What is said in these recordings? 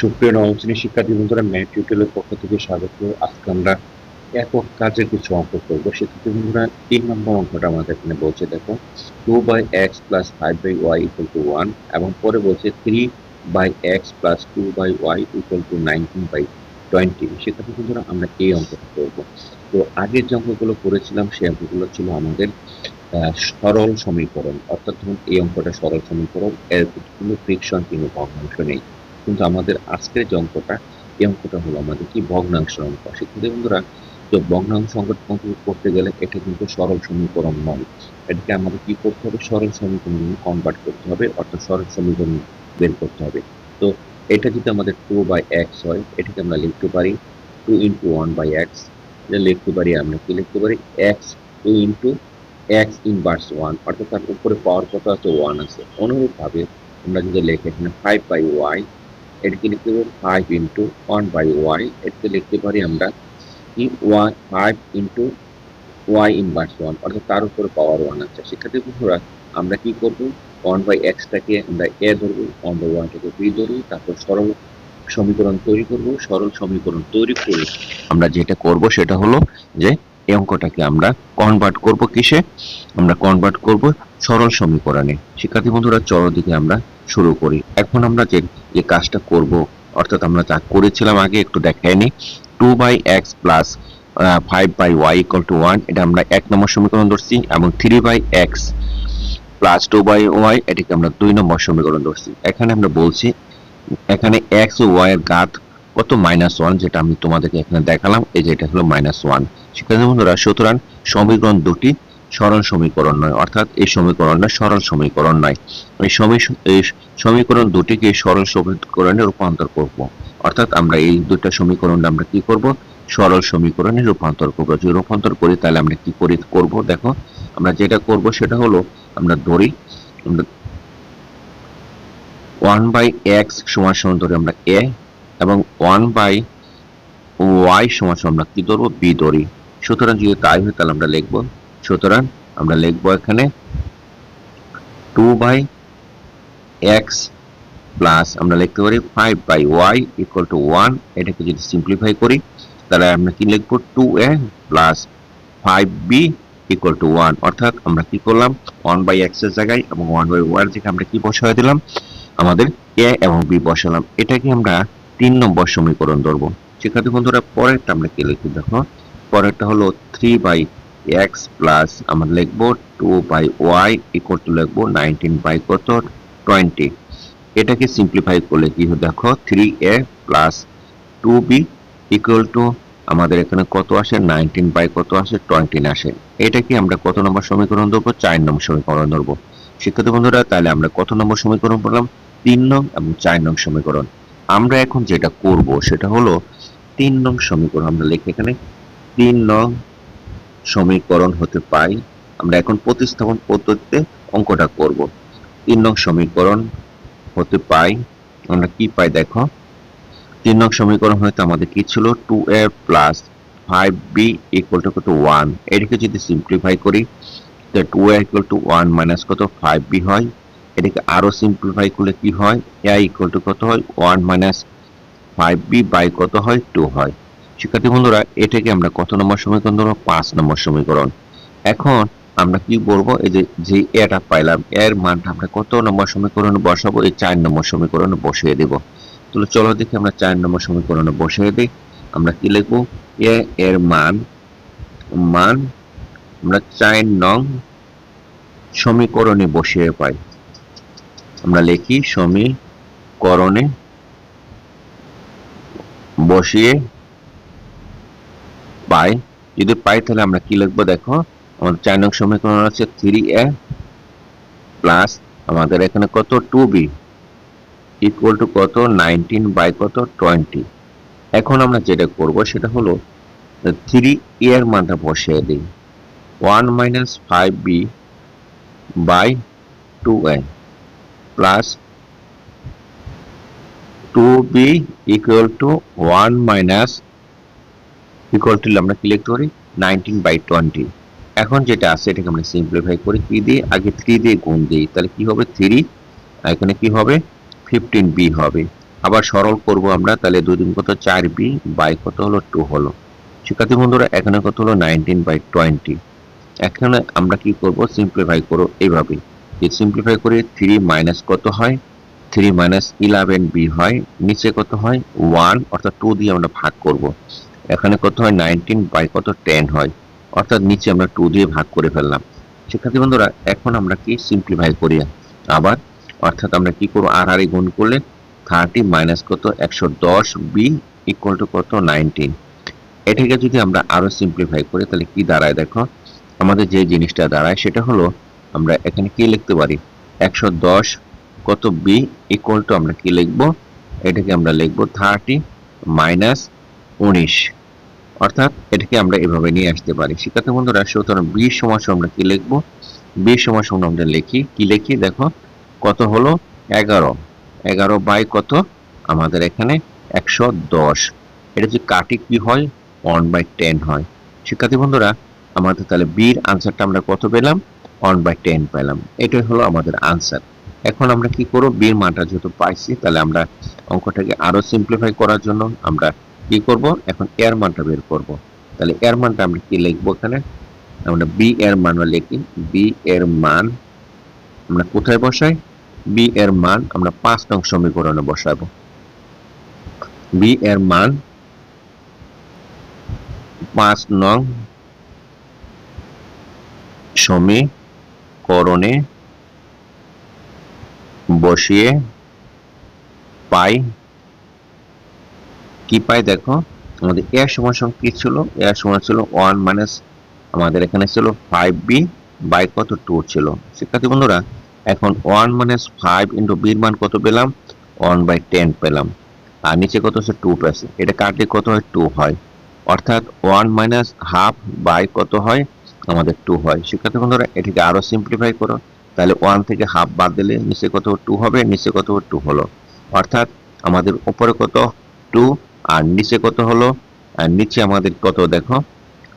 সুপ্রিয় নবম শ্রেণির শিক্ষার্থী বন্ধুরা ম্যাথ টিউটোরিয়ালের পক্ষ থেকে স্বাগত। আজকে আমরা একক কাজের কিছু অঙ্ক করব। শিক্ষার্থী বন্ধুরা, তিন নম্বর অঙ্কটা আমাদের এখানে বলছে, দেখো two by X plus five by Y equal to one এবং পরে বলছে three by X plus two by Y equal to nineteen by twenty শিক্ষার্থী বন্ধুরা, আমরা এই অঙ্কটা করব। তো আগের যে অঙ্কগুলো করেছিলাম, সেই অঙ্কগুলো ছিল আমাদের সরল সমীকরণ। অর্থাৎ ধরুন, এই অঙ্কটা সরল সমীকরণ, এর কোনো ফ্রিকশন কিংবা ভগ্নাংশ নেই। কিন্তু আমাদের আজকের যে অঙ্কটা, এই অঙ্কটা হলো আমাদের কি ভগ্নাংশ অঙ্ক। শিক্ষার্থী বন্ধুরা তো ভগ্নাংশ অঙ্ক অঙ্ক করতে গেলে এটা কিন্তু সরল সমীকরণ নয়। এটাকে আমাদের কি করতে হবে? সরল সমীকরণ কনভার্ট করতে হবে, অর্থাৎ সরল সমীকরণ বের করতে হবে। তো এটা যদি আমাদের টু বাই এক্স হয়, এটাকে আমরা লিখতে পারি two into one by X এটা লিখতে পারি আমরা কি লিখতে পারি? X two into X inverse one অর্থাৎ তার উপরে পাওয়ার কত আছে? ওয়ান আছে। অনুরূপভাবে আমরা যদি লিখি এখানে ফাইভ বাই ওয়াই এটাকে লিখতে পারি five into one by Y এটাকে লিখতে পারি আমরা ফাইভ ওয়াই ওয়ান অর্থাৎ তার উপরে পাওয়ার ওয়ান আছে। শিক্ষার্থী বন্ধুরা, আমরা কি করব? ওয়ান বাই এক্সটাকে আমরা এ ধরবো ওয়ান বাই ওয়ানটাকে বি ধরবো, তারপর সরল সমীকরণ তৈরি করব। সরল সমীকরণ তৈরি করে আমরা যেটা করব সেটা হলো যে এই অঙ্কটাকে আমরা কনভার্ট করব কিসে? আমরা কনভার্ট করব সরল সমীকরণে। শিক্ষার্থী বন্ধুরা, চলো দিকে আমরা শুরু করি। এখন আমরা যে যে কাজটা করব, অর্থাৎ আমরা যা করেছিলাম আগে একটু দেখাইনি two by X plus five by Y equal to one এটা আমরা এক নম্বর সমীকরণ ধরছি এবং three by X plus two by Y এটাকে আমরা দুই নম্বর সমীকরণ ধরছি। এখানে আমরা বলছি, এখানে এক্স ও ওয়াই এর ঘাত কত মাইনাস ওয়ান যেটা আমি তোমাদেরকে এখানে দেখালাম, এই যে এটা হলো মাইনাস ওয়ান শিক্ষার্থী বন্ধুরা, সুতরাং সমীকরণ দুটি সরল সমীকরণ নয়, অর্থাৎ এই সমীকরণটা সরল সমীকরণ নয়। এই সমী- সমীকরণ দুটিকে সরল সমীকরণে রূপান্তর করব। অর্থাৎ আমরা এই দুটো সমীকরণ আমরা কি করব? সরল সমীকরণে রূপান্তর করব। যদি রূপান্তর করি, তাহলে আমরা কি করি করব? দেখো, আমরা যেটা করব সেটা হলো, আমরা ধরি, আমরা ওয়ান বাই এক্স সমান সমান ধরি আমরা এ এবং ওয়ান বাই ওয়াই সমান আমরা কি ধরবো? বি ধরি। সুতরাং যদি তাই হয়, তাহলে আমরা লিখব, সুতরাং আমরা লিখব এখানে টু বাই এক্স প্লাস আমরা লিখতে পারি five by Y equal to one এটাকে যদি সিম্পলিফাই করি, তাহলে আমরা কি লিখব? Two A plus five B equal to one অর্থাৎ আমরা কি করলাম? ওয়ান বাই এক্সের জায়গায় এবং ওয়ান বাই ওয়াই এর জায়গায় আমরা কি বসায় দিলাম? আমাদের এ এবং বি বসালাম। এটাকে আমরা তিন নম্বর সমীকরণ ধরবো। শিক্ষার্থী বন্ধুরা, পরেরটা আমরা কি লিখি দেখো? পরেরটা হলো থ্রি বাই এক্স প্লাস আমরা লিখব two by Y equal to লিখব নাইনটিন বাই কত? টোয়েন্টি এটাকে সিম্পলিফাই করলে কি দেখো? Three A plus two B equal to আমাদের এখানে কত আসে? নাইনটিন বাই কত আসে? টোয়েন্টি আসে। এটাকে আমরা কত নম্বর সমীকরণ ধরবো? চার নম্বর সমীকরণ ধরবো। শিক্ষার্থী বন্ধুরা, তাহলে আমরা কত নম্বর সমীকরণ পড়লাম তিন নং এবং চার নং সমীকরণ। আমরা এখন যেটা করব সেটা হলো তিন নং সমীকরণ, আমরা লিখি এখানে। তিন নং সমীকরণ হতে পাই, আমরা এখন প্রতিস্থাপন পদ্ধতিতে অঙ্কটা করব। তিন নং সমীকরণ হতে পাই, আমরা কি পাই দেখো? তিন নং সমীকরণ হয়তো আমাদের কি ছিল? Two A plus five B equal to কত? ওয়ান এটাকে যদি সিম্পলিফাই করি two A equal to one minus কত? ফাইভ বি হয়। এটাকে আরও সিম্পলিফাই করলে কি হয়? এ ইকুয়াল টু কত হয়? One minus five B by কত হয়? টু হয়। শিক্ষার্থী বন্ধুরা, এটাকে আমরা কত নম্বর সমীকরণ ধরবো? পাঁচ নম্বর সমীকরণ। এখন আমরা কি বলব? এই যে যে এটা পাইলাম এর মানটা আমরা কত নম্বর সমীকরণে বসাবো? এই চার নম্বর সমীকরণে বসিয়ে দেব। তাহলে চলো দেখি আমরা চার নম্বর সমীকরণে বসিয়ে দিই। আমরা কি লিখব? এ এর মান মান আমরা চার নং সমীকরণে বসিয়ে পাই। আমরা লিখি সমীকরণে বসিয়ে পাই। যদি পাই তাহলে আমরা কি লিখব দেখো? আমাদের চার নং সমীকরণ আছে থ্রি এ প্লাস আমাদের এখানে কত? টু বি ইকুয়াল টু কত? নাইনটিন বাই কত? টোয়েন্টি এখন আমরা যেটা করব সেটা হলো থ্রি এর মানটা বসিয়ে দিই। One minus five B by two A two B equal to one minus equal to আমরা কি লিখতে পারি? নাইনটিন বাই টোয়েন্টি এখন যেটা আছে, এটাকে আমরা সিম্পলিফাই করি। কি দিয়ে? আগে থ্রি দিয়ে গুণ দিই। তাহলে কি হবে? থ্রি এখানে কি হবে? ফিফটিন বি হবে। আবার সরল করব আমরা। তাহলে দুই দিন কত? চার বি বাই কত হলো? টু হলো। শিক্ষার্থী বন্ধুরা, এখানে কত হলো? নাইনটিন বাই টোয়েন্টি এখানে আমরা কি করব? সিম্পলিফাই করো এইভাবে যে সিম্পলিফাই করে থ্রি মাইনাস কত হয়? থ্রি মাইনাস ইলেভেন বি হয়। নিচে কত হয়? ওয়ান অর্থাৎ টু দিয়ে আমরা ভাগ করব। এখানে কত হয়? নাইনটিন বাই কত? টেন হয়। অর্থাৎ নিচে আমরা টু দিয়ে ভাগ করে ফেললাম। শিক্ষার্থী বন্ধুরা, এখন আমরা কি সিম্পলিফাই করি? আবার, অর্থাৎ আমরা কি করব? আর আর গুণ করলে থার্টি মাইনাস কত? একশো দশ বি ইকুয়াল টু কত? নাইনটিন এটাকে যদি আমরা আরও সিম্পলিফাই করি, তাহলে কি দাঁড়ায় দেখো? আমাদের যে জিনিসটা দাঁড়ায়, সেটা হলো আমরা এখানে কি লিখতে পারি? একশো দশ কত বি ইকুয়াল টু আমরা কি লিখব? এটাকে আমরা লিখব থার্টি মাইনাস উনিশ। অর্থাৎ এটাকে আমরা এভাবে নিয়ে আসতে পারি। শিক্ষার্থী বন্ধুরা, সুতরাং বি সমাস আমরা কি লিখব? বি সমাস আমরা লিখি। কি লিখি? দেখো, কত হলো? এগারো। এগারো বাই কত? আমাদের এখানে একশো দশ। এটা যে কাটি কি হয়? ওয়ান বাই টেন হয়। শিক্ষার্থী বন্ধুরা, আমাদের তাহলে বির আনসারটা আমরা কত পেলাম? ওয়ান বাই টেন পেলাম। এটাই হলো আমাদের আনসার এখন আমরা কি করব? বির মানটা যেহেতু পাইছি, তাহলে আমরা অঙ্কটাকে আরও সিম্পলিফাই করার জন্য আমরা কি করব? এখন এর মানটা বের করব। তাহলে এর মানটা আমরা কি লিখব এখানে? আমরা বি এর মান লিখি। বি এর মান আমরা কোথায় বসাই? বি এর মান আমরা পাঁচ নং সমীকরণে বসাবো। বি এর মান পাঁচ নং সমীকরণে বসিয়ে পাই। কি পাই দেখো? আমাদের এর সমান কি ছিল? এর সমান ছিল ওয়ান মাইনাস আমাদের এখানে ছিল ফাইভ বি বাই কত টু ছিল। শিক্ষার্থী বন্ধুরা, এখন ওয়ান মাইনাস ফাইভ ইন্টু বির মান কত পেলাম? ওয়ান বাই টেন পেলাম। আর নিচে কত হচ্ছে টু পেয়েছে। এটা কাটলে কত হয়? টু হয়। অর্থাৎ ওয়ান মাইনাস হাফ বাই কত হয়? আমাদের টু হয়। শিক্ষার্থী বন্ধুরা, এটিকে আরও সিম্পলিফাই করো। তাহলে ওয়ান থেকে হাফ বাদ দিলে নিচে কত টু হবে, নিচে কত টু হলো। অর্থাৎ আমাদের উপরে কত টু আর নিচে কত হলো, আর নিচে আমাদের কত দেখো,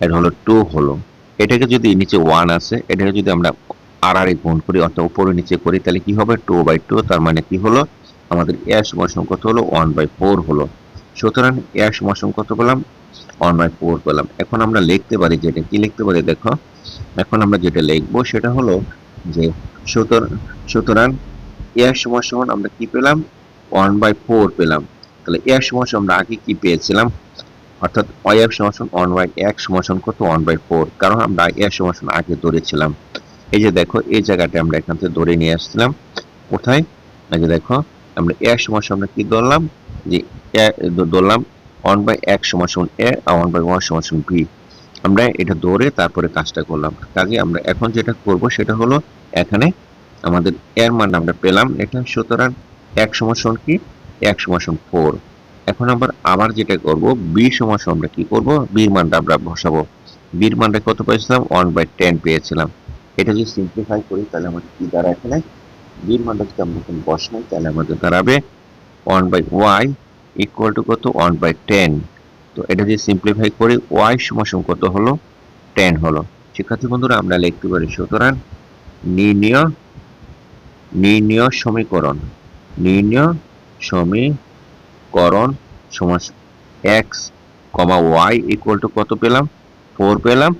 এটা হলো টু হলো। এটাকে যদি নিচে ওয়ান আছে এটাকে যদি আমরা আর আর গুণ করি, অর্থাৎ উপরে নিচে করি, তাহলে কি হবে? টু বাই টু তার মানে কি হলো? আমাদের এর সমান কত হলো? ওয়ান বাই ফোর হলো। সুতরাং এর সমান কত পেলাম? ওয়ান বাই ফোর পেলাম এখন আমরা লিখতে পারি যেটা, কি লিখতে পারি দেখো? এখন আমরা যেটা লিখব সেটা হলো যে সুতরাং এর সমান সমান আমরা কি পেলাম? ওয়ান বাই ফোর পেলাম। তাহলে এর সমান আমরা আগে কি পেয়েছিলাম? অর্থাৎ সমান ওয়ান বাই এক সমান কত? ওয়ান বাই ফোর কারণ আমরা সমান আগে ধরেছিলাম। এই যে দেখো, এই জায়গাটা আমরা এখান থেকে ধরে নিয়ে আসছিলাম। কোথায়? এই যে দেখো, আমরা এর সমান আমরা কি ধরলাম? যে ধরলাম ওয়ান বাই এক সমান সমান এ আর ওয়ান বাই ওয়ান সমান সমান বি আমরা এটা ধরে তারপরে কাজটা করলাম। কাজে আমরা এখন যেটা করব সেটা হলো এখানে আমাদের এর মান আমরা পেলাম এটা সুতরাং এক সমান কি? এক সমান ফোর এখন আবার আবার যেটা করব বি সমান আমরা কি করব? বির মানটা আমরা বসাবো। বির মানটা কত পেয়েছিলাম? ওয়ান বাই টেন পেয়েছিলাম। এটা যদি সিম্পলিফাই করি, তাহলে আমাদের কি দাঁড়ায় এখানে? বির মানটা যদি আমরা বসাই, তাহলে আমাদের দাঁড়াবে one by Y equal to কত? ওয়ান বাই টেন তো এটা যদি সিম্পলিফাই করি ওয়াই সমান কত হলো? টেন হলো। শিক্ষার্থী বন্ধুরা, আমরা লিখতে পারি, সুতরাং নির্ণয় নির্ণয় সমীকরণ নির্ণয় সমীকরণ সমান X comma Y equal to কত পেলাম? ফোর পেলাম,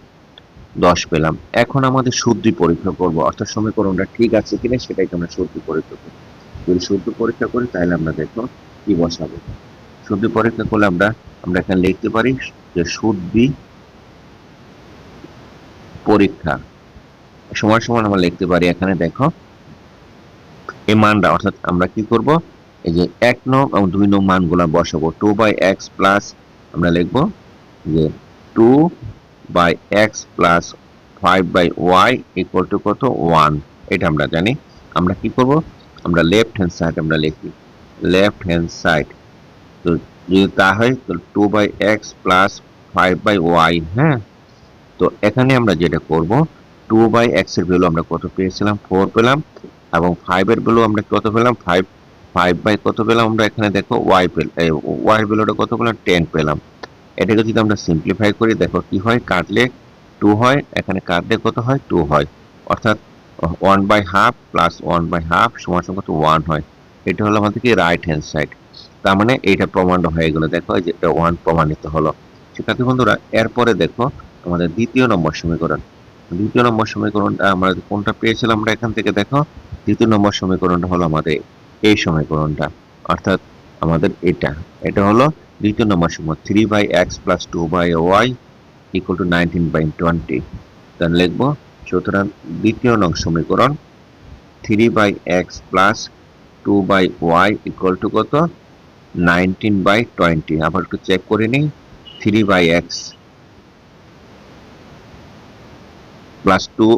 দশ পেলাম। এখন আমাদের শুদ্ধি পরীক্ষা করব। অর্থাৎ সমীকরণটা ঠিক আছে কিনা সেটাই আমরা শুদ্ধি পরীক্ষা করব যদি শুদ্ধি পরীক্ষা করি, তাহলে আমরা দেখো কি বসাবো? শুদ্ধি পরীক্ষা করলে আমরা আমরা এখানে লিখতে পারি যে শুদ্ধি পরীক্ষা। সময় সময় আমরা লিখতে পারি এখানে, দেখো। এই মানটা, অর্থাৎ আমরা কি করব? এই যে এক নং এবং দুই নং মানগুলো বসাবো। টু বাই এক্স প্লাস আমরা লিখব যে two by X plus five by Y equal to কত? ওয়ান এটা আমরা জানি। আমরা কি করব? আমরা লেফট হ্যান্ড সাইড আমরা লিখি। লেফট হ্যান্ড সাইড তো যদি তা হয় তো two by X plus five by Y হ্যাঁ? তো এখানে আমরা যেটা করব টু বাই এক্সের ভ্যালু আমরা কত পেয়েছিলাম? ফোর পেলাম। এবং ফাইভ এর ভ্যালু আমরা কত পেলাম? ফাইভ ফাইভ বাই কত পেলাম? আমরা এখানে দেখো ওয়াই পেল ওয়াই ভ্যালুটা কত পেলাম? টেন পেলাম। এটাকে যদি আমরা সিম্পলিফাই করি, দেখো কি হয়? কাটলে টু হয়, এখানে কাটলে কত হয়? টু হয়। অর্থাৎ one by half plus one by half সমান সমান কত? ওয়ান হয়। এটা হলো আমাদের কি রাইট হ্যান্ড সাইড তার মানে এইটা প্রমাণ হয়ে গেল, দেখো যে এটা ওয়ান প্রমাণিত হলো। শিক্ষার্থী বন্ধুরা, এরপরে দেখো আমাদের দ্বিতীয় নম্বর সমীকরণ। দ্বিতীয় নম্বর সমীকরণটা আমরা কোনটা পেয়েছিলাম আমরা এখান থেকে, দেখো, দ্বিতীয় নম্বর সমীকরণটা হলো আমাদের এই সমীকরণটা, অর্থাৎ আমাদের এটা। এটা হলো দ্বিতীয় নম্বর সমীকরণ three by X plus two by Y equal to nineteen by twenty তাহলে লিখব, সুতরাং দ্বিতীয় নং সমীকরণ three by X plus two by Y equal to কত? নাইনটিন বাই টোয়েন্টি আবার একটু চেক করে নিই। Three by X plus two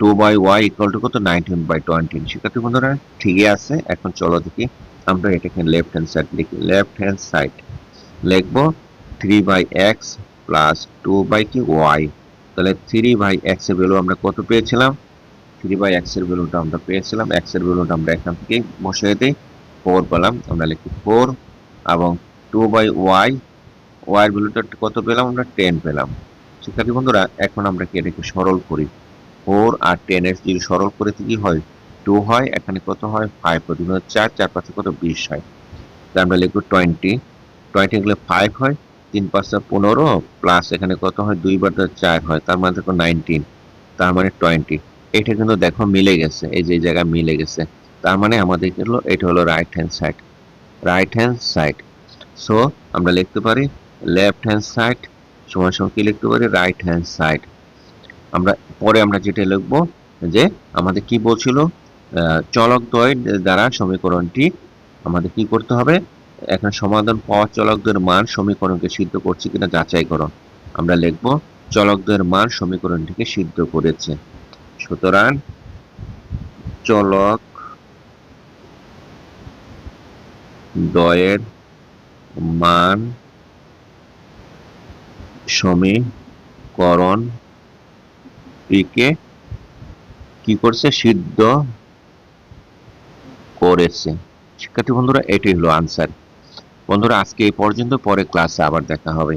two by Y equal to কত? নাইনটিন বাই টোয়েন্টি শিক্ষার্থী বন্ধুরা ঠিকই আছে? এখন চলো দেখি আমরা এটাকে লেফট হ্যান্ড সাইড লিখি। লেফট হ্যান্ড সাইড লিখব three by X plus two by কি ওয়াই তাহলে থ্রি বাই এক্সের ভ্যালু আমরা কত পেয়েছিলাম? থ্রি বাই এক্সের ভ্যালুটা আমরা পেয়েছিলাম এক্সের ভ্যালুটা আমরা এখান থেকে বসিয়ে দিই ফোর পেলাম, আমরা লিখি ফোর এবং টু বাই ওয়াই এর ভ্যালুটা কত পেলাম? আমরা টেন পেলাম। শিক্ষার্থী বন্ধুরা, এখন আমরা কি এটাকে সরল করি? ফোর আর টেন এর যদি সরল করে কি হয় টু হয়, এখানে কত হয়? ফাইভ দুই চার চার পাঁচে কত? বিশ হয়। তাহলে আমরা লিখব টোয়েন্টি টোয়েন্টি গেলে ফাইভ হয়, তিন পাঁচটা পনেরো প্লাস এখানে কত হয়? দুই বার চার হয়, তার মানে দেখো নাইনটিন তার মানে টোয়েন্টি এটা কিন্তু দেখো মিলে গেছে, এই যে এই জায়গায় মিলে গেছে। তার মানে আমাদের হলো? এটা হলো right hand side right hand side so আমরা লিখতে পারি লেফট হ্যান্ড সাইড সমান সমান কি লিখতে পারি? রাইট হ্যান্ড সাইড আমরা, পরে আমরা যেটা লিখব, যে আমাদের কি বলছিল? চলক দ্বয় দ্বারা সমীকরণটি আমাদের কি করতে হবে? এখন সমাধান পাওয়া চলকদের মান সমীকরণকে সিদ্ধ করছে কিনা যাচাই করো। আমরা লিখব চলকদের মান সমীকরণটিকে সিদ্ধ করেছে। সুতরাং চলক দয়ের মান সমীকরণটিকে কি করছে? সিদ্ধ করেছে। শিক্ষার্থী বন্ধুরা, এটাই হলো আনসার বন্ধুরা, আজকে এই পর্যন্ত পরে ক্লাসে আবার দেখা হবে।